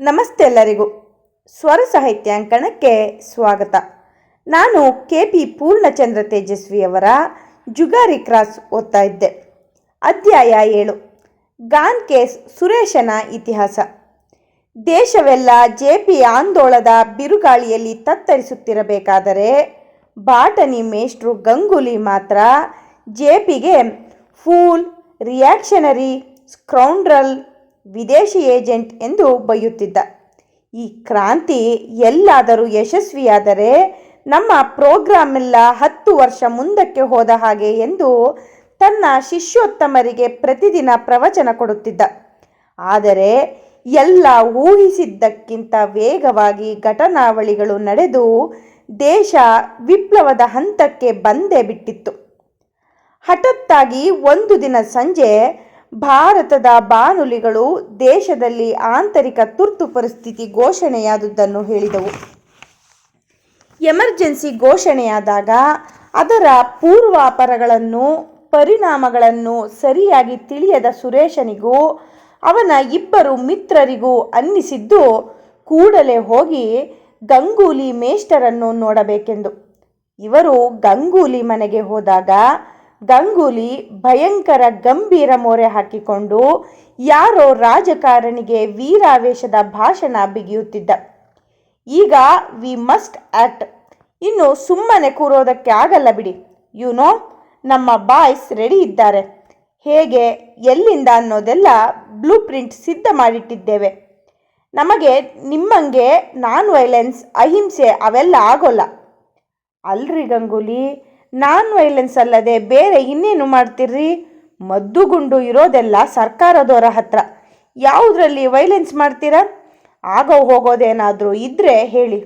ನಮಸ್ತೆ ಎಲ್ಲರಿಗೂ. ಸ್ವರ ಸಾಹಿತ್ಯಾಂಕಣಕ್ಕೆ ಸ್ವಾಗತ. ನಾನು ಕೆ ಪಿ ಪೂರ್ಣಚಂದ್ರ ತೇಜಸ್ವಿಯವರ ಜುಗಾರಿ ಕ್ರಾಸ್ ಓದ್ತಾ ಇದ್ದೆ. ಅಧ್ಯಾಯ ಏಳು. ಗಾನ್ ಕೇಸ್ ಸುರೇಶನ ಇತಿಹಾಸ. ದೇಶವೆಲ್ಲ ಜೆ ಪಿ ಆಂದೋಳದ ಬಿರುಗಾಳಿಯಲ್ಲಿ ತತ್ತರಿಸುತ್ತಿರಬೇಕಾದರೆ ಬಾಟನಿ ಮೇಷ್ಟ್ರು ಗಂಗೂಲಿ ಮಾತ್ರ ಜೆ ಪಿಗೆ ಫೂಲ್, ರಿಯಾಕ್ಷನರಿ, ಸ್ಕ್ರೌಂಡ್ರಲ್ ವಿದೇಶಿ ಏಜೆಂಟ್ ಎಂದು ಬೈಯುತ್ತಿದ್ದ ಈ ಕ್ರಾಂತಿ ಎಲ್ಲಾದರೂ ಯಶಸ್ವಿಯಾದರೆ ನಮ್ಮ ಪ್ರೋಗ್ರಾಮೆಲ್ಲ ಹತ್ತು ವರ್ಷ ಮುಂದಕ್ಕೆ ಹೋದ ಹಾಗೆ ಎಂದು ತನ್ನ ಶಿಷ್ಯೋತ್ತಮರಿಗೆ ಪ್ರತಿದಿನ ಪ್ರವಚನ ಕೊಡುತ್ತಿದ್ದ. ಆದರೆ ಎಲ್ಲ ಊಹಿಸಿದ್ದಕ್ಕಿಂತ ವೇಗವಾಗಿ ಘಟನಾವಳಿಗಳು ನಡೆದು ದೇಶ ವಿಪ್ಲವದ ಹಂತಕ್ಕೆ ಬಂದೇ ಬಿಟ್ಟಿತ್ತು. ಹಠತ್ತಾಗಿ ಒಂದು ದಿನ ಸಂಜೆ ಭಾರತದ ಬಾನುಲಿಗಳು ದೇಶದಲ್ಲಿ ಆಂತರಿಕ ತುರ್ತು ಪರಿಸ್ಥಿತಿ ಘೋಷಣೆಯಾದುದನ್ನು ಹೇಳಿದವು. ಎಮರ್ಜೆನ್ಸಿ ಘೋಷಣೆಯಾದಾಗ ಅದರ ಪೂರ್ವಾಪರಗಳನ್ನು, ಪರಿಣಾಮಗಳನ್ನು ಸರಿಯಾಗಿ ತಿಳಿಯದ ಸುರೇಶನಿಗೂ, ಅವನ ಇಬ್ಬರು ಮಿತ್ರರಿಗೂ ಅನ್ನಿಸಿದ್ದು ಕೂಡಲೇ ಹೋಗಿ ಗಂಗೂಲಿ ಮೇಷ್ಟರನ್ನು ನೋಡಬೇಕೆಂದು. ಇವರು ಗಂಗೂಲಿ ಮನೆಗೆ ಹೋದಾಗ ಗಂಗೂಲಿ ಭಯಂಕರ ಗಂಭೀರ ಮೊರೆ ಹಾಕಿಕೊಂಡು ಯಾರೋ ರಾಜಕಾರಣಿಗೆ ವೀರಾವೇಶದ ಭಾಷಣ ಬಿಗಿಯುತ್ತಿದ್ದ. ಈಗ ವಿ ಮಸ್ಟ್ ಆಕ್ಟ್. ಇನ್ನು ಸುಮ್ಮನೆ ಕೂರೋದಕ್ಕೆ ಆಗಲ್ಲ ಬಿಡಿ. ಯು ನೋ, ನಮ್ಮ ಬಾಯ್ಸ್ ರೆಡಿ ಇದ್ದಾರೆ. ಹೇಗೆ, ಎಲ್ಲಿಂದ ಅನ್ನೋದೆಲ್ಲ ಬ್ಲೂ ಪ್ರಿಂಟ್ ಸಿದ್ಧ ಮಾಡಿಟ್ಟಿದ್ದೇವೆ. ನಮಗೆ ನಿಮ್ಮಂಗೆ ನಾನ್ ವೈಲೆನ್ಸ್ ಅಹಿಂಸೆ ಅವೆಲ್ಲ ಆಗೋಲ್ಲ. ಅಲ್ರಿ ಗಂಗೂಲಿ? ನಾನ್ ವೈಲೆನ್ಸ್ ಅಲ್ಲದೆ ಬೇರೆ ಇನ್ನೇನು ಮಾಡ್ತೀರ್ರಿ ಮದ್ದುಗುಂಡು ಇರೋದೆಲ್ಲ ಸರ್ಕಾರದವರ ಹತ್ರ. ಯಾವುದರಲ್ಲಿ ವೈಲೆನ್ಸ್ ಮಾಡ್ತೀರಾ? ಆಗ ಹೋಗೋದೇನಾದರೂ ಇದ್ದರೆ ಹೇಳಿ.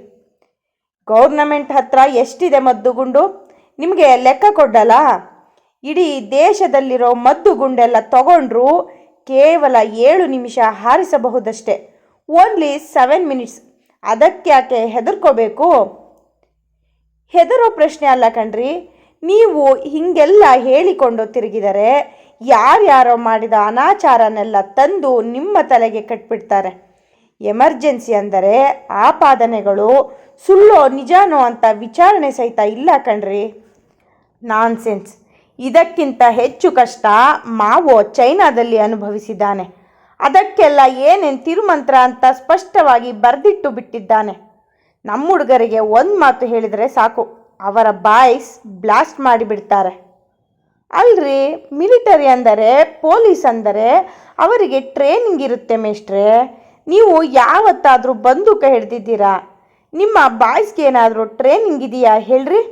ಗೌರ್ನಮೆಂಟ್ ಹತ್ರ ಎಷ್ಟಿದೆ ಮದ್ದುಗುಂಡು ನಿಮಗೆ ಲೆಕ್ಕ ಕೊಡಲ್ಲ? ಇಡೀ ದೇಶದಲ್ಲಿರೋ ಮದ್ದುಗುಂಡೆಲ್ಲ ತಗೊಂಡ್ರು ಕೇವಲ ಏಳು ನಿಮಿಷ ಹಾರಿಸಬಹುದಷ್ಟೆ. Only seven minutes. ಅದಕ್ಕ್ಯಾಕೆ ಹೆದರ್ಕೋಬೇಕು? ಹೆದರೋ ಪ್ರಶ್ನೆ ಅಲ್ಲ ಕಣ್ರಿ. ನೀವು ಹೀಗೆಲ್ಲ ಹೇಳಿಕೊಂಡು ತಿರುಗಿದರೆ ಯಾರ್ಯಾರೋ ಮಾಡಿದ ಅನಾಚಾರನೆಲ್ಲ ತಂದು ನಿಮ್ಮ ತಲೆಗೆ ಕಟ್ಬಿಡ್ತಾರೆ. ಎಮರ್ಜೆನ್ಸಿ ಅಂದರೆ ಆಪಾದನೆಗಳು, ಸುಳ್ಳೋ ನಿಜಾನೋ ಅಂತ ವಿಚಾರಣೆ ಸಹಿತ ಇಲ್ಲ ಕಣ್ರಿ. ನಾನ್ಸೆನ್ಸ್. ಇದಕ್ಕಿಂತ ಹೆಚ್ಚು ಕಷ್ಟ ಮಾವೋ ಚೈನಾದಲ್ಲಿ ಅನುಭವಿಸಿದ್ದಾನೆ. ಅದಕ್ಕೆಲ್ಲ ಏನೇನು ತಿರುಮಂತ್ರ ಅಂತ ಸ್ಪಷ್ಟವಾಗಿ ಬರೆದಿಟ್ಟು ಬಿಟ್ಟಿದ್ದಾನೆ. ನಮ್ಮ ಹುಡುಗರಿಗೆ ಒಂದು ಮಾತು ಹೇಳಿದರೆ ಸಾಕು. ಅವರ ಬಾಯ್ಸ್ ಬ್ಲಾಸ್ಟ್ ಮಾಡಿಬಿಡ್ತಾರೆ. ಅಲ್ರಿ, ಮಿಲಿಟರಿ ಅಂದರೆ ಪೊಲೀಸ್ ಅಂದರೆ ಅವರಿಗೆ ಟ್ರೈನಿಂಗ್ ಇರುತ್ತೆ ಮೇಷ್ಟ್ರೆ. ನೀವು ಯಾವತ್ತಾದರೂ ಬಂದೂಕ ಹಿಡ್ದಿದ್ದೀರಾ? ನಿಮ್ಮ ಬಾಯ್ಸ್ಗೆ ಏನಾದರೂ ಟ್ರೈನಿಂಗ್ ಇದೆಯಾ ಹೇಳ್ರಿ.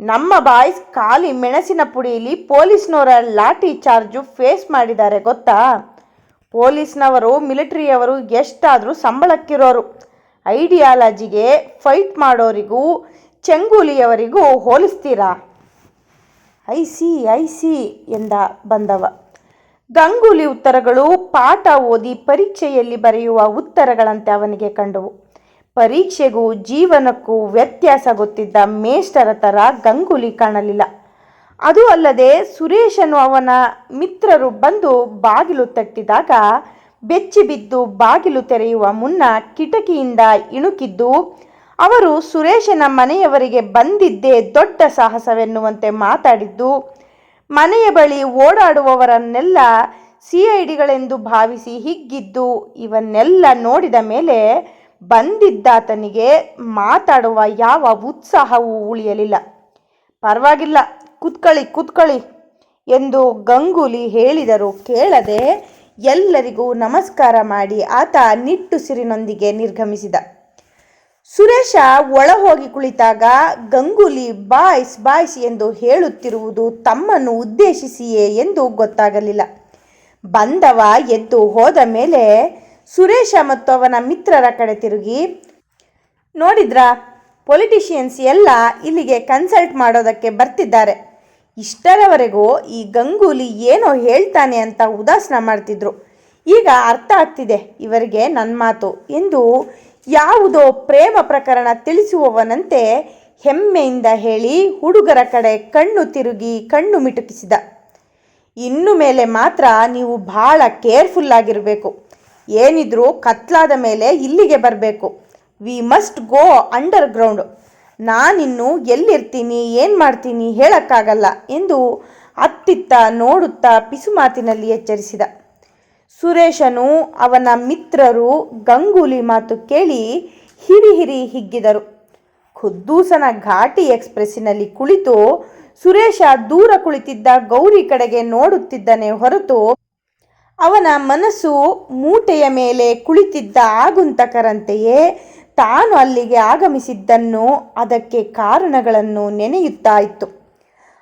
ನಮ್ಮ ಬಾಯ್ಸ್ ಖಾಲಿ ಮೆಣಸಿನ ಪುಡಿಯಲ್ಲಿ ಪೊಲೀಸ್ನವರ ಲಾಠಿ ಚಾರ್ಜು ಫೇಸ್ ಮಾಡಿದ್ದಾರೆ ಗೊತ್ತಾ? ಪೊಲೀಸ್ನವರು, ಮಿಲಿಟ್ರಿಯವರು ಎಷ್ಟಾದರೂ ಸಂಬಳಕ್ಕಿರೋರು. ಐಡಿಯಾಲಜಿಗೆ ಫೈಟ್ ಮಾಡೋರಿಗೂ ಚೆಂಗೂಲಿಯವರಿಗೂ ಹೋಲಿಸ್ತೀರಾ? ಐ ಸಿ ಐ ಸಿ ಎಂದ ಬಂದವ. ಗಂಗೂಲಿ ಉತ್ತರಗಳು ಪಾಠ ಓದಿ ಪರೀಕ್ಷೆಯಲ್ಲಿ ಬರೆಯುವ ಉತ್ತರಗಳಂತೆ ಅವನಿಗೆ ಕಂಡವು. ಪರೀಕ್ಷೆಗೂ ಜೀವನಕ್ಕೂ ವ್ಯತ್ಯಾಸ ಗೊತ್ತಿದ್ದ ಮೇಷ್ಟರ ಥರ ಗಂಗೂಲಿ ಕಾಣಲಿಲ್ಲ. ಅದು ಅಲ್ಲದೆ ಸುರೇಶನು ಅವನ ಮಿತ್ರರು ಬಂದು ಬಾಗಿಲು ತಟ್ಟಿದಾಗ ಬೆಚ್ಚಿ ಬಿದ್ದು ಬಾಗಿಲು ತೆರೆಯುವ ಮುನ್ನ ಕಿಟಕಿಯಿಂದ ಇಣುಕಿದ್ದು ಅವರು ಸುರೇಶನ ಮನೆಯವರಿಗೆ ಬಂದಿದ್ದೇ ದೊಡ್ಡ ಸಾಹಸವೆನ್ನುವಂತೆ ಮಾತಾಡಿದ್ದು, ಮನೆಯ ಬಳಿ ಓಡಾಡುವವರನ್ನೆಲ್ಲ ಸಿ ಐ ಡಿಗಳೆಂದು ಭಾವಿಸಿ ಹಿಗ್ಗಿದ್ದು, ಇವನ್ನೆಲ್ಲ ನೋಡಿದ ಮೇಲೆ ಬಂದಿದ್ದಾತನಿಗೆ ಮಾತಾಡುವ ಯಾವ ಉತ್ಸಾಹವೂ ಉಳಿಯಲಿಲ್ಲ. ಪರವಾಗಿಲ್ಲ, ಕುತ್ಕಳಿ ಕುತ್ಕಳಿ ಎಂದು ಗಂಗೂಲಿ ಹೇಳಿದರು. ಕೇಳದೆ ಎಲ್ಲರಿಗೂ ನಮಸ್ಕಾರ ಮಾಡಿ ಆತ ನಿಟ್ಟುಸಿರಿನೊಂದಿಗೆ ನಿರ್ಗಮಿಸಿದ. ಸುರೇಶ ಒಳ ಹೋಗಿ ಕುಳಿತಾಗ, ಗಂಗೂಲಿ, ಬಾಯ್ಸ್ ಬಾಯ್ಸ್ ಎಂದು ಹೇಳುತ್ತಿರುವುದು ತಮ್ಮನ್ನು ಉದ್ದೇಶಿಸಿಯೇ ಎಂದು ಗೊತ್ತಾಗಲಿಲ್ಲ. ಬಂದವ ಎದ್ದು ಹೋದ ಮೇಲೆ ಸುರೇಶ ಮತ್ತು ಅವನ ಮಿತ್ರರ ಕಡೆ ತಿರುಗಿ, ನೋಡಿದ್ರಾ, ಪೊಲಿಟಿಷಿಯನ್ಸ್ ಎಲ್ಲ ಇಲ್ಲಿಗೆ ಕನ್ಸಲ್ಟ್ ಮಾಡೋದಕ್ಕೆ ಬರ್ತಿದ್ದಾರೆ. ಇಷ್ಟರವರೆಗೂ ಈ ಗಂಗೂಲಿ ಏನೋ ಹೇಳ್ತಾನೆ ಅಂತ ಉದಾಸನ ಮಾಡ್ತಿದ್ರು. ಈಗ ಅರ್ಥ ಆಗ್ತಿದೆ, ಇವರಿಗೆ ನನ್ನ ಮಾತು ಎಂದು ಯಾವುದೋ ಪ್ರೇಮ ಪ್ರಕರಣ ತಿಳಿಸುವವನಂತೆ ಹೆಮ್ಮೆಯಿಂದ ಹೇಳಿ ಹುಡುಗರ ಕಡೆ ಕಣ್ಣು ತಿರುಗಿ ಕಣ್ಣು ಮಿಟುಕಿಸಿದ. ಇನ್ನು ಮೇಲೆ ಮಾತ್ರ ನೀವು ಬಹಳ ಕೇರ್ಫುಲ್ ಆಗಿರಬೇಕು. ಏನಿದ್ರೂ ಕತ್ಲಾದ ಮೇಲೆ ಇಲ್ಲಿಗೆ ಬರಬೇಕು. We must go underground ನಾನಿನ್ನು ಎಲ್ಲಿರ್ತೀನಿ, ಏನು ಮಾಡ್ತೀನಿ ಹೇಳೋಕ್ಕಾಗಲ್ಲ ಎಂದು ಅತ್ತಿತ್ತ ನೋಡುತ್ತಾ ಪಿಸುಮಾತಿನಲ್ಲಿ ಎಚ್ಚರಿಸಿದ. ಸುರೇಶನು ಅವನ ಮಿತ್ರರು ಗಂಗೂಲಿ ಮಾತು ಕೇಳಿ ಹಿರಿ ಹಿರಿ ಹಿಗ್ಗಿದರು. ಖುದ್ದೂಸನ ಘಾಟಿ ಎಕ್ಸ್ಪ್ರೆಸ್ಸಿನಲ್ಲಿ ಕುಳಿತು ಸುರೇಶ ದೂರ ಕುಳಿತಿದ್ದ ಗೌರಿ ಕಡೆಗೆ ನೋಡುತ್ತಿದ್ದನೇ ಹೊರತು ಅವನ ಮನಸ್ಸು ಮೂಟೆಯ ಮೇಲೆ ಕುಳಿತಿದ್ದ ಆಗುಂತಕರಂತೆಯೇ ತಾನು ಅಲ್ಲಿಗೆ ಆಗಮಿಸಿದ್ದನ್ನು ಅದಕ್ಕೆ ಕಾರಣಗಳನ್ನು ನೆನೆಯುತ್ತಾ ಇತ್ತು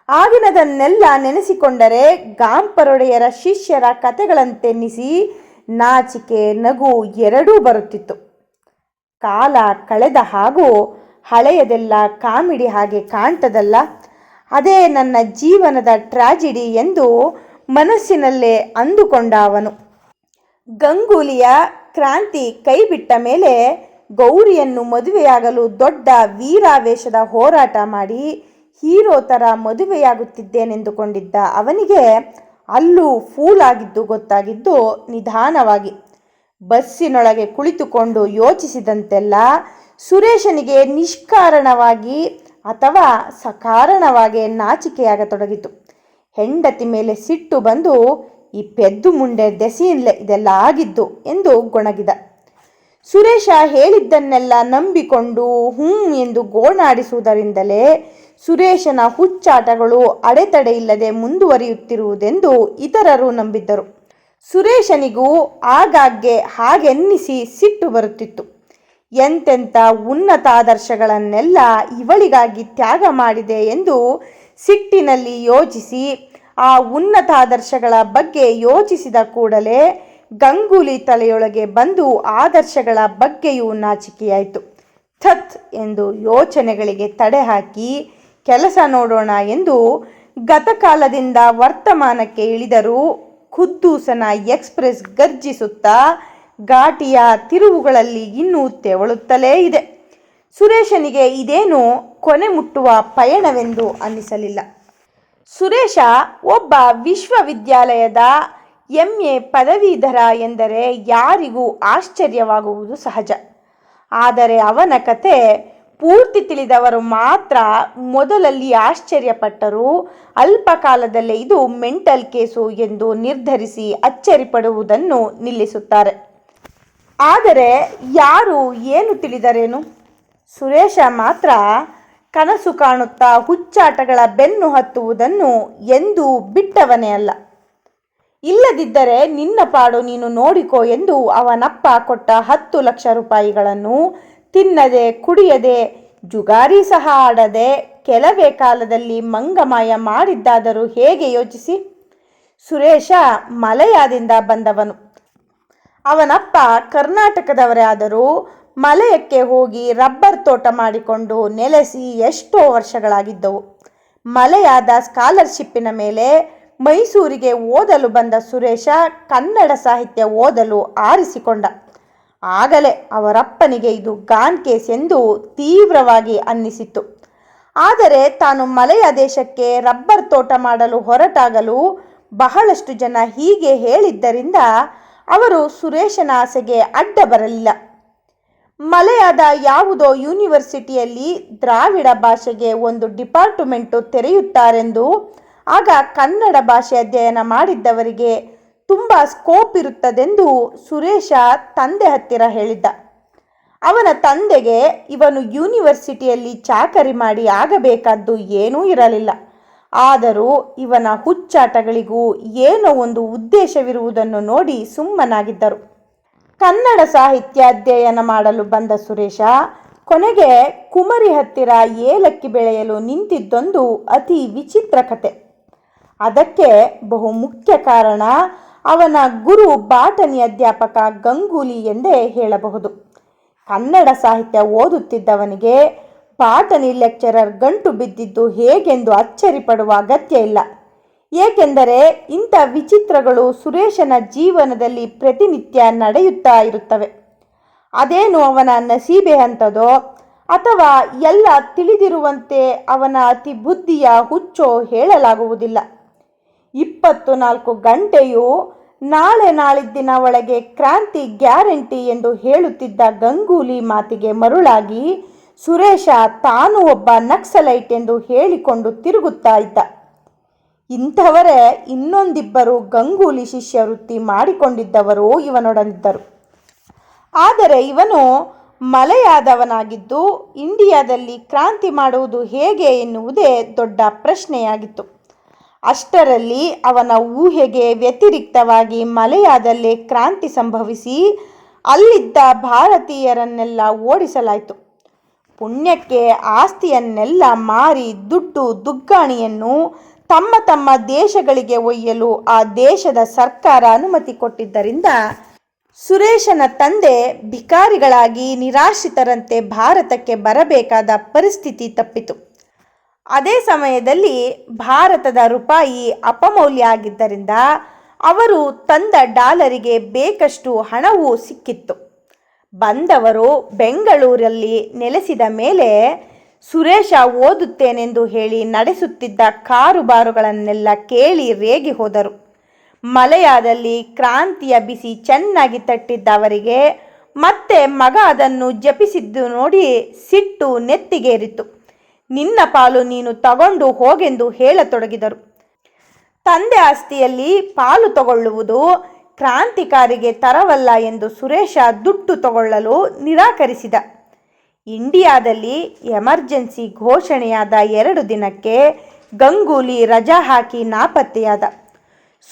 ಆಗಿನದನ್ನೆಲ್ಲ ನೆನೆಸಿಕೊಂಡರೆ ಗಾಂಪರೊಡೆಯರ ಶಿಷ್ಯರ ಕಥೆಗಳಂತೆನ್ನಿಸಿ ನಾಚಿಕೆ, ನಗು ಎರಡೂ ಬರುತ್ತಿತ್ತು. ಕಾಲ ಕಳೆದ ಹಾಗೂ ಹಳೆಯದೆಲ್ಲ ಕಾಮಿಡಿ ಹಾಗೆ ಕಾಣ್ತದಲ್ಲ. ಅದೇ ನನ್ನ ಜೀವನದ ಟ್ರಾಜಿಡಿ ಎಂದು ಮನಸ್ಸಿನಲ್ಲೇ ಅಂದುಕೊಂಡ ಅವನು. ಗಂಗೂಲಿಯ ಕ್ರಾಂತಿ ಕೈಬಿಟ್ಟ ಮೇಲೆ ಗೌರಿಯನ್ನು ಮದುವೆಯಾಗಲು ದೊಡ್ಡ ವೀರಾವೇಶದ ಹೋರಾಟ ಮಾಡಿ ಹೀರೋ ಥರ ಮದುವೆಯಾಗುತ್ತಿದ್ದೇನೆಂದುಕೊಂಡಿದ್ದ ಅವನಿಗೆ ಅಲ್ಲೂ ಫೂಲ್ ಆಗಿದ್ದು ಗೊತ್ತಾಗಿದ್ದು ನಿಧಾನವಾಗಿ ಬಸ್ಸಿನೊಳಗೆ ಕುಳಿತುಕೊಂಡು ಯೋಚಿಸಿದಂತೆಲ್ಲ ಸುರೇಶನಿಗೆ ನಿಷ್ಕಾರಣವಾಗಿ ಅಥವಾ ಸಕಾರಣವಾಗಿ ನಾಚಿಕೆಯಾಗತೊಡಗಿತು. ಹೆಂಡತಿ ಮೇಲೆ ಸಿಟ್ಟು ಬಂದು ಈ ಪೆದ್ದು ಮುಂಡೆ ದೆಸೆಯಿಂದಲೇ ಇದೆಲ್ಲ ಆಗಿದ್ದು ಎಂದು ಗೊಣಗಿದ. ಸುರೇಶ ಹೇಳಿದ್ದನ್ನೆಲ್ಲ ನಂಬಿಕೊಂಡು ಹ್ಞೂ ಎಂದು ಗೋಣಾಡಿಸುವುದರಿಂದಲೇ ಸುರೇಶನ ಹುಚ್ಚಾಟಗಳು ಅಡೆತಡೆಯಿಲ್ಲದೆ ಮುಂದುವರಿಯುತ್ತಿರುವುದೆಂದು ಇತರರು ನಂಬಿದ್ದರು. ಸುರೇಶನಿಗೂ ಆಗಾಗ್ಗೆ ಹಾಗೆನ್ನಿಸಿ ಸಿಟ್ಟು ಬರುತ್ತಿತ್ತು. ಎಂತೆಂಥ ಉನ್ನತಾದರ್ಶಗಳನ್ನೆಲ್ಲ ಇವಳಿಗಾಗಿ ತ್ಯಾಗ ಮಾಡಿದೆ ಎಂದು ಸಿಟ್ಟಿನಲ್ಲಿ ಯೋಚಿಸಿ, ಆ ಉನ್ನತಾದರ್ಶಗಳ ಬಗ್ಗೆ ಯೋಚಿಸಿದ ಕೂಡಲೇ ಗಂಗೂಲಿ ತಲೆಯೊಳಗೆ ಬಂದು ಆದರ್ಶಗಳ ಬಗ್ಗೆಯೂ ನಾಚಿಕೆಯಾಯಿತು. ಥತ್ ಎಂದು ಯೋಚನೆಗಳಿಗೆ ತಡೆ ಹಾಕಿ, ಕೆಲಸ ನೋಡೋಣ ಎಂದು ಗತಕಾಲದಿಂದ ವರ್ತಮಾನಕ್ಕೆ ಇಳಿದರೂ ಖುದ್ದೂಸನ ಎಕ್ಸ್ಪ್ರೆಸ್ ಗರ್ಜಿಸುತ್ತಾ ಘಾಟಿಯ ತಿರುವುಗಳಲ್ಲಿ ಇನ್ನೂ ತೆವಳುತ್ತಲೇ ಇದೆ. ಸುರೇಶನಿಗೆ ಇದೇನು ಕೊನೆ ಮುಟ್ಟುವ ಪಯಣವೆಂದು ಅನ್ನಿಸಲಿಲ್ಲ. ಸುರೇಶ ಒಬ್ಬ ವಿಶ್ವವಿದ್ಯಾಲಯದ ಎಂ ಎ ಪದವೀಧರ ಎಂದರೆ ಯಾರಿಗೂ ಆಶ್ಚರ್ಯವಾಗುವುದು ಸಹಜ. ಆದರೆ ಅವನ ಕತೆ ಪೂರ್ತಿ ತಿಳಿದವರು ಮಾತ್ರ ಮೊದಲಲ್ಲಿ ಆಶ್ಚರ್ಯಪಟ್ಟರು ಅಲ್ಪ ಕಾಲದಲ್ಲೇ ಇದು ಮೆಂಟಲ್ ಕೇಸು ಎಂದು ನಿರ್ಧರಿಸಿ ಅಚ್ಚರಿಪಡುವುದನ್ನು ನಿಲ್ಲಿಸುತ್ತಾರೆ. ಆದರೆ ಯಾರು ಏನು ತಿಳಿದರೇನು? ಸುರೇಶ ಮಾತ್ರ ಕನಸು ಕಾಣುತ್ತಾ ಹುಚ್ಚಾಟಗಳ ಬೆನ್ನು ಹತ್ತುವುದನ್ನು ಎಂದೂ ಬಿಟ್ಟವನೇ ಅಲ್ಲ. ಇಲ್ಲದಿದ್ದರೆ ನಿನ್ನ ಪಾಡು ನೀನು ನೋಡಿಕೋ ಎಂದು ಅವನಪ್ಪ ಕೊಟ್ಟ ಹತ್ತು ಲಕ್ಷ ರೂಪಾಯಿಗಳನ್ನು ತಿನ್ನದೆ, ಕುಡಿಯದೆ, ಜುಗಾರಿ ಸಹ ಆಡದೆ ಕೆಲವೇ ಕಾಲದಲ್ಲಿ ಮಂಗಮಾಯ ಮಾಡಿದ್ದಾದರೂ ಹೇಗೆ ಯೋಚಿಸಿ? ಸುರೇಶ ಮಲಯಾದಿಂದ ಬಂದವನು. ಅವನಪ್ಪ ಕರ್ನಾಟಕದವರಾದರೂ ಮಲಯಕ್ಕೆ ಹೋಗಿ ರಬ್ಬರ್ ತೋಟ ಮಾಡಿಕೊಂಡು ನೆಲೆಸಿ ಎಷ್ಟೋ ವರ್ಷಗಳಾಗಿದ್ದವು. ಮಲಯಾದ ಸ್ಕಾಲರ್ಶಿಪ್ಪಿನ ಮೇಲೆ ಮೈಸೂರಿಗೆ ಓದಲು ಬಂದ ಸುರೇಶ ಕನ್ನಡ ಸಾಹಿತ್ಯ ಓದಲು ಆರಿಸಿಕೊಂಡ. ಆಗಲೇ ಅವರಪ್ಪನಿಗೆ ಇದು ಗಾನ್ ಕೇಸ್ ಎಂದು ತೀವ್ರವಾಗಿ ಅನ್ನಿಸಿತ್ತು. ಆದರೆ ತಾನು ಮಲೆಯ ದೇಶಕ್ಕೆ ರಬ್ಬರ್ ತೋಟ ಮಾಡಲು ಹೊರಟಾಗಲು ಬಹಳಷ್ಟು ಜನ ಹೀಗೆ ಹೇಳಿದ್ದರಿಂದ ಅವರು ಸುರೇಶನ ಆಸೆಗೆ ಅಡ್ಡ ಬರಲಿಲ್ಲ. ಮಲೆಯಾದ ಯಾವುದೋ ಯೂನಿವರ್ಸಿಟಿಯಲ್ಲಿ ದ್ರಾವಿಡ ಭಾಷೆಗೆ ಒಂದು ಡಿಪಾರ್ಟ್ಮೆಂಟು ತೆರೆಯುತ್ತಾರೆಂದು ಆಗ ಕನ್ನಡ ಭಾಷೆ ಅಧ್ಯಯನ ಮಾಡಿದ್ದವರಿಗೆ ತುಂಬ ಸ್ಕೋಪ್ ಇರುತ್ತದೆಂದು ಸುರೇಶ ತಂದೆ ಹತ್ತಿರ ಹೇಳಿದ್ದ. ಅವನ ತಂದೆಗೆ ಇವನು ಯೂನಿವರ್ಸಿಟಿಯಲ್ಲಿ ಚಾಕರಿ ಮಾಡಿ ಆಗಬೇಕಾದ್ದು ಏನೂ ಇರಲಿಲ್ಲ. ಆದರೂ ಇವನ ಹುಚ್ಚಾಟಗಳಿಗೂ ಏನೋ ಒಂದು ಉದ್ದೇಶವಿರುವುದನ್ನು ನೋಡಿ ಸುಮ್ಮನಾಗಿದ್ದರು. ಕನ್ನಡ ಸಾಹಿತ್ಯ ಅಧ್ಯಯನ ಮಾಡಲು ಬಂದ ಸುರೇಶ ಕೊನೆಗೆ ಕುಮರಿ ಹತ್ತಿರ ಏಲಕ್ಕಿ ಬೆಳೆಯಲು ನಿಂತಿದ್ದೊಂದು ಅತಿ ವಿಚಿತ್ರ ಕತೆ. ಅದಕ್ಕೆ ಬಹು ಮುಖ್ಯ ಕಾರಣ ಅವನ ಗುರು ಬಾಟನಿ ಅಧ್ಯಾಪಕ ಗಂಗೂಲಿ ಎಂದೇ ಹೇಳಬಹುದು. ಕನ್ನಡ ಸಾಹಿತ್ಯ ಓದುತ್ತಿದ್ದವನಿಗೆ ಬಾಟನಿ ಲೆಕ್ಚರರ್ ಗಂಟು ಬಿದ್ದಿದ್ದು ಹೇಗೆಂದು ಅಚ್ಚರಿಪಡುವ ಅಗತ್ಯ ಇಲ್ಲ. ಏಕೆಂದರೆ ಇಂಥ ವಿಚಿತ್ರಗಳು ಸುರೇಶನ ಜೀವನದಲ್ಲಿ ಪ್ರತಿನಿತ್ಯ ನಡೆಯುತ್ತಾ ಇರುತ್ತವೆ. ಅದೇನು ಅವನ ನಸೀಬೆ ಅಂತದೋ ಅಥವಾ ಎಲ್ಲ ತಿಳಿದಿರುವಂತೆ ಅವನ ಅತಿ ಬುದ್ಧಿಯ ಹುಚ್ಚೋ ಹೇಳಲಾಗುವುದಿಲ್ಲ. ಇಪ್ಪತ್ತು ನಾಲ್ಕು ಗಂಟೆಯು ನಾಳೆ ನಾಳಿದ್ದಿನ ಒಳಗೆ ಕ್ರಾಂತಿ ಗ್ಯಾರಂಟಿ ಎಂದು ಹೇಳುತ್ತಿದ್ದ ಗಂಗೂಲಿ ಮಾತಿಗೆ ಮರುಳಾಗಿ ಸುರೇಶ ತಾನು ಒಬ್ಬ ನಕ್ಸಲೈಟ್ ಎಂದು ಹೇಳಿಕೊಂಡು ತಿರುಗುತ್ತಾ ಇದ್ದ. ಇಂಥವರೇ ಇನ್ನೊಂದಿಬ್ಬರು ಗಂಗೂಲಿ ಶಿಷ್ಯ ವೃತ್ತಿ ಮಾಡಿಕೊಂಡಿದ್ದವರು ಇವನೊಡನಿದ್ದರು ಆದರೆ ಇವನು ಮಲೆಯಾದವನಾಗಿದ್ದು, ಇಂಡಿಯಾದಲ್ಲಿ ಕ್ರಾಂತಿ ಮಾಡುವುದು ಹೇಗೆ ಎನ್ನುವುದೇ ದೊಡ್ಡ ಪ್ರಶ್ನೆಯಾಗಿತ್ತು. ಅಷ್ಟರಲ್ಲಿ ಅವನ ಊಹೆಗೆ ವ್ಯತಿರಿಕ್ತವಾಗಿ ಮಲೆಯಾದಲ್ಲೇ ಕ್ರಾಂತಿ ಸಂಭವಿಸಿ ಅಲ್ಲಿದ್ದ ಭಾರತೀಯರನ್ನೆಲ್ಲ ಓಡಿಸಲಾಯಿತು. ಪುಣ್ಯಕ್ಕೆ ಆಸ್ತಿಯನ್ನೆಲ್ಲ ಮಾರಿ ದುಡ್ಡು, ದುಗ್ಗಾಣಿಯನ್ನು ತಮ್ಮ ತಮ್ಮ ದೇಶಗಳಿಗೆ ಒಯ್ಯಲು ಆ ದೇಶದ ಸರ್ಕಾರ ಅನುಮತಿ ಕೊಟ್ಟಿದ್ದರಿಂದ ಸುರೇಶನ ತಂದೆ ಭಿಕಾರಿಗಳಾಗಿ ನಿರಾಶ್ರಿತರಂತೆ ಭಾರತಕ್ಕೆ ಬರಬೇಕಾದ ಪರಿಸ್ಥಿತಿ ತಪ್ಪಿತು. ಅದೇ ಸಮಯದಲ್ಲಿ ಭಾರತದ ರೂಪಾಯಿ ಅಪಮೌಲ್ಯ ಆಗಿದ್ದರಿಂದ ಅವರು ತಂದ ಡಾಲರಿಗೆ ಬೇಕಷ್ಟು ಹಣವೂ ಸಿಕ್ಕಿತ್ತು. ಬಂದವರು ಬೆಂಗಳೂರಲ್ಲಿ ನೆಲೆಸಿದ ಮೇಲೆ, ಸುರೇಶ, ಓದುತ್ತೇನೆಂದು ಹೇಳಿ ನಡೆಸುತ್ತಿದ್ದ ಕಾರುಬಾರುಗಳನ್ನೆಲ್ಲ ಕೇಳಿ ರೇಗಿ ಹೋದರು. ಮಲಯಾದಲ್ಲಿ ಕ್ರಾಂತಿಯ ಬಿಸಿ ಚೆನ್ನಾಗಿ ತಟ್ಟಿದ್ದ ಅವರಿಗೆ ಮತ್ತೆ ಮಗ ಅದನ್ನು ಜಪಿಸಿದ್ದು ನೋಡಿ ಸಿಟ್ಟು ನೆತ್ತಿಗೇರಿತು. ನಿನ್ನ ಪಾಲು ನೀನು ತಗೊಂಡು ಹೋಗೆಂದು ಹೇಳತೊಡಗಿದರು. ತಂದೆ ಆಸ್ತಿಯಲ್ಲಿ ಪಾಲು ತಗೊಳ್ಳುವುದು ಕ್ರಾಂತಿಕಾರಿಗೆ ತರವಲ್ಲ ಎಂದು ಸುರೇಶ ದುಡ್ಡು ತಗೊಳ್ಳಲು ನಿರಾಕರಿಸಿದ. ಇಂಡಿಯಾದಲ್ಲಿ ಎಮರ್ಜೆನ್ಸಿ ಘೋಷಣೆಯಾದ ಎರಡು ದಿನಕ್ಕೆ ಗಂಗೂಲಿ ರಜಾ ಹಾಕಿ ನಾಪತ್ತೆಯಾದ.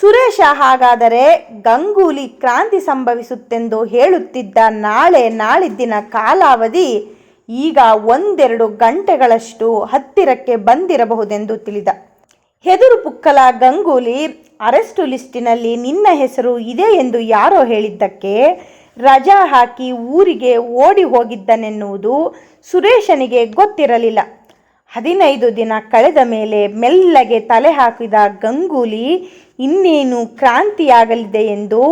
ಸುರೇಶ ಹಾಗಾದರೆ ಗಂಗೂಲಿ ಕ್ರಾಂತಿ ಸಂಭವಿಸುತ್ತೆಂದು ಹೇಳುತ್ತಿದ್ದ ನಾಳೆ ನಾಳಿದ್ದಿನ ಕಾಲಾವಧಿ ಈಗ ಒಂದೆರಡು ಗಂಟೆಗಳಷ್ಟು ಹತ್ತಿರಕ್ಕೆ ಬಂದಿರಬಹುದೆಂದು ತಿಳಿದ. ಹೆದುರು ಪುಕ್ಕಲ ಗಂಗೂಲಿ, ಅರೆಸ್ಟು ಲಿಸ್ಟಿನಲ್ಲಿ ನಿನ್ನ ಹೆಸರು ಇದೆ ಎಂದು ಯಾರೋ ಹೇಳಿದ್ದಕ್ಕೆ ರಜಾ ಹಾಕಿ ಊರಿಗೆ ಓಡಿ ಹೋಗಿದ್ದನೆನ್ನುವುದು ಸುರೇಶನಿಗೆ ಗೊತ್ತಿರಲಿಲ್ಲ. ಹದಿನೈದು ದಿನ ಕಳೆದ ಮೇಲೆ ಮೆಲ್ಲಗೆ ತಲೆ ಹಾಕಿದ ಗಂಗೂಲಿ, ಇನ್ನೇನು ಕ್ರಾಂತಿಯಾಗಲಿದೆ ಎಂದು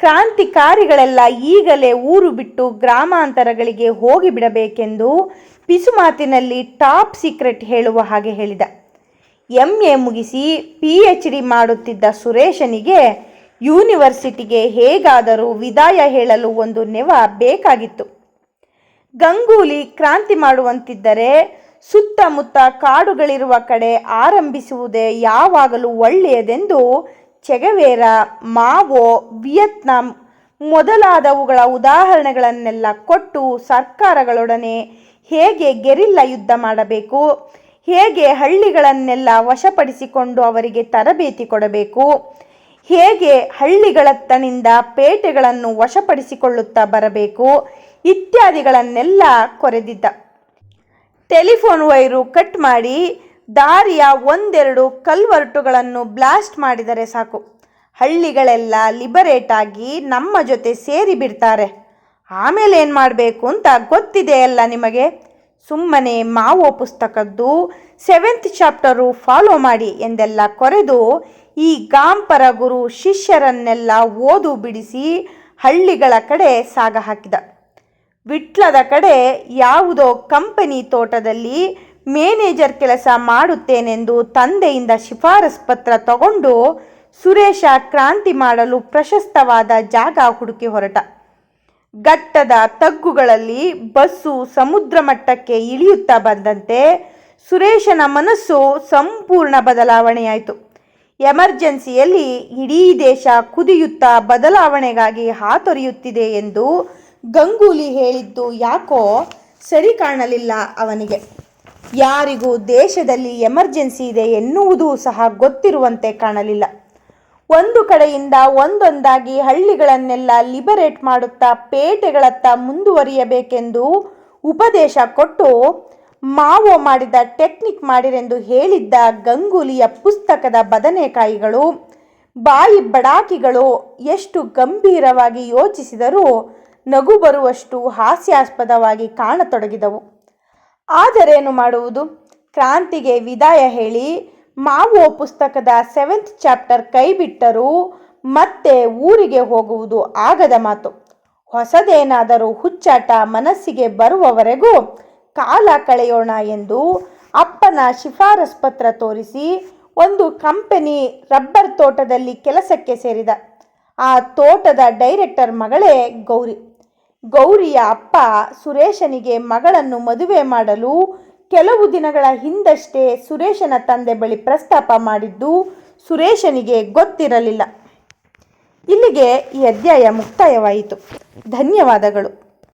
ಕ್ರಾಂತಿಕಾರಿಗಳೆಲ್ಲ ಈಗಲೇ ಊರು ಬಿಟ್ಟು ಗ್ರಾಮಾಂತರಗಳಿಗೆ ಹೋಗಿಬಿಡಬೇಕೆಂದು ಪಿಸುಮಾತಿನಲ್ಲಿ ಟಾಪ್ ಸೀಕ್ರೆಟ್ ಹೇಳುವ ಹಾಗೆ ಹೇಳಿದ. ಎಂ. ಎ. ಮುಗಿಸಿ ಪಿ ಎಚ್ ಡಿ ಮಾಡುತ್ತಿದ್ದ ಸುರೇಶನಿಗೆ ಯೂನಿವರ್ಸಿಟಿಗೆ ಹೇಗಾದರೂ ವಿದಾಯ ಹೇಳಲು ಒಂದು ನೆವ ಬೇಕಾಗಿತ್ತು. ಗಂಗೂಲಿ ಕ್ರಾಂತಿ ಮಾಡುವಂತಿದ್ದರೆ ಸುತ್ತಮುತ್ತ ಕಾಡುಗಳಿರುವ ಕಡೆ ಆರಂಭಿಸುವುದೇ ಯಾವಾಗಲೂ ಒಳ್ಳೆಯದೆಂದು ಚೆಗವೇರ, ಮಾವೋ, ವಿಯತ್ನಾಂ ಮೊದಲಾದವುಗಳ ಉದಾಹರಣೆಗಳನ್ನೆಲ್ಲ ಕೊಟ್ಟು ಸರ್ಕಾರಗಳೊಡನೆ ಹೇಗೆ ಗೆರಿಲ್ಲ ಯುದ್ಧ ಮಾಡಬೇಕು, ಹೇಗೆ ಹಳ್ಳಿಗಳನ್ನೆಲ್ಲ ವಶಪಡಿಸಿಕೊಂಡು ಅವರಿಗೆ ತರಬೇತಿ ಕೊಡಬೇಕು, ಹೇಗೆ ಹಳ್ಳಿಗಳತ್ತನಿಂದ ಪೇಟೆಗಳನ್ನು ವಶಪಡಿಸಿಕೊಳ್ಳುತ್ತಾ ಬರಬೇಕು ಇತ್ಯಾದಿಗಳನ್ನೆಲ್ಲ ಕೊರೆದಿದ್ದ. ಟೆಲಿಫೋನ್ ವೈರು ಕಟ್ ಮಾಡಿ ದಾರಿಯ ಒಂದೆರಡು ಕಲ್ವರ್ಟುಗಳನ್ನು ಬ್ಲಾಸ್ಟ್ ಮಾಡಿದರೆ ಸಾಕು. ಹಳ್ಳಿಗಳೆಲ್ಲ ಲಿಬರೇಟ್ ಆಗಿ ನಮ್ಮ ಜೊತೆ ಸೇರಿ ಬಿಡ್ತಾರೆ. ಆಮೇಲೆ ಏನು ಮಾಡಬೇಕು ಅಂತ ಗೊತ್ತಿದೆಯಲ್ಲ ನಿಮಗೆ? ಸುಮ್ಮನೆ ಮಾವೋ ಪುಸ್ತಕದ್ದು ಸೆವೆಂತ್ ಚಾಪ್ಟರು ಫಾಲೋ ಮಾಡಿ ಎಂದೆಲ್ಲ ಕೊರೆದು ಈ ಗಾಂಪರ ಗುರು ಶಿಷ್ಯರನ್ನೆಲ್ಲ ಓದು ಬಿಡಿಸಿ ಹಳ್ಳಿಗಳ ಕಡೆ ಸಾಗ ಹಾಕಿದ. ವಿಟ್ಲದ ಕಡೆ ಯಾವುದೋ ಕಂಪನಿ ತೋಟದಲ್ಲಿ ಮ್ಯಾನೇಜರ್ ಕೆಲಸ ಮಾಡುತ್ತೇನೆಂದು ತಂದೆಯಿಂದ ಶಿಫಾರಸ್ ಪತ್ರ ತಗೊಂಡು ಸುರೇಶ ಕ್ರಾಂತಿ ಮಾಡಲು ಪ್ರಶಸ್ತವಾದ ಜಾಗ ಹುಡುಕಿ ಹೊರಟ. ಘಟ್ಟದ ತಗ್ಗುಗಳಲ್ಲಿ ಬಸ್ಸು ಸಮುದ್ರ ಮಟ್ಟಕ್ಕೆ ಇಳಿಯುತ್ತಾ ಬಂದಂತೆ ಸುರೇಶನ ಮನಸ್ಸು ಸಂಪೂರ್ಣ ಬದಲಾವಣೆಯಾಯಿತು. ಎಮರ್ಜೆನ್ಸಿಯಲ್ಲಿ ಇಡೀ ದೇಶ ಕುದಿಯುತ್ತಾ ಬದಲಾವಣೆಗಾಗಿ ಹಾತೊರೆಯುತ್ತಿದೆ ಎಂದು ಗಂಗೂಲಿ ಹೇಳಿದ್ದು ಯಾಕೋ ಸರಿ ಕಾಣಲಿಲ್ಲ ಅವನಿಗೆ. ಯಾರಿಗೂ ದೇಶದಲ್ಲಿ ಎಮರ್ಜೆನ್ಸಿ ಇದೆ ಎನ್ನುವುದೂ ಸಹ ಗೊತ್ತಿರುವಂತೆ ಕಾಣಲಿಲ್ಲ. ಒಂದು ಕಡೆಯಿಂದ ಒಂದೊಂದಾಗಿ ಹಳ್ಳಿಗಳನ್ನೆಲ್ಲ ಲಿಬರೇಟ್ ಮಾಡುತ್ತಾ ಪೇಟೆಗಳತ್ತ ಮುಂದುವರಿಯಬೇಕೆಂದು ಉಪದೇಶ ಕೊಟ್ಟು ಮಾವೋ ಮಾಡಿದ ಟೆಕ್ನಿಕ್ ಮಾಡಿರೆಂದು ಹೇಳಿದ್ದ ಗಂಗೂಲಿಯ ಪುಸ್ತಕದ ಬದನೆಕಾಯಿಗಳು, ಬಾಯಿ ಬಡಾಕಿಗಳು ಎಷ್ಟು ಗಂಭೀರವಾಗಿ ಯೋಚಿಸಿದರೂ ನಗು ಬರುವಷ್ಟು ಹಾಸ್ಯಾಸ್ಪದವಾಗಿ ಕಾಣತೊಡಗಿದವು. ಆದರೇನು ಮಾಡುವುದು? ಕ್ರಾಂತಿಗೆ ವಿದಾಯ ಹೇಳಿ, ಮಾವು ಪುಸ್ತಕದ ಸೆವೆಂತ್ ಚಾಪ್ಟರ್ ಕೈಬಿಟ್ಟರೂ ಮತ್ತೆ ಊರಿಗೆ ಹೋಗುವುದು ಆಗದ ಮಾತು. ಹೊಸದೇನಾದರೂ ಹುಚ್ಚಾಟ ಮನಸ್ಸಿಗೆ ಬರುವವರೆಗೂ ಕಾಲ ಕಳೆಯೋಣ ಎಂದು ಅಪ್ಪನ ಶಿಫಾರಸ್ ಪತ್ರ ತೋರಿಸಿ ಒಂದು ಕಂಪನಿ ರಬ್ಬರ್ ತೋಟದಲ್ಲಿ ಕೆಲಸಕ್ಕೆ ಸೇರಿದ. ಆ ತೋಟದ ಡೈರೆಕ್ಟರ್ ಮಗಳೇ ಗೌರಿ. ಗೌರಿಯ ಅಪ್ಪ ಸುರೇಶನಿಗೆ ಮಗಳನ್ನು ಮದುವೆ ಮಾಡಲು ಕೆಲವು ದಿನಗಳ ಹಿಂದಷ್ಟೇ ಸುರೇಶನ ತಂದೆ ಬಳಿ ಪ್ರಸ್ತಾಪ ಮಾಡಿದ್ದು ಸುರೇಶನಿಗೆ ಗೊತ್ತಿರಲಿಲ್ಲ. ಇಲ್ಲಿಗೆ ಈ ಅಧ್ಯಾಯ ಮುಕ್ತಾಯವಾಯಿತು. ಧನ್ಯವಾದಗಳು.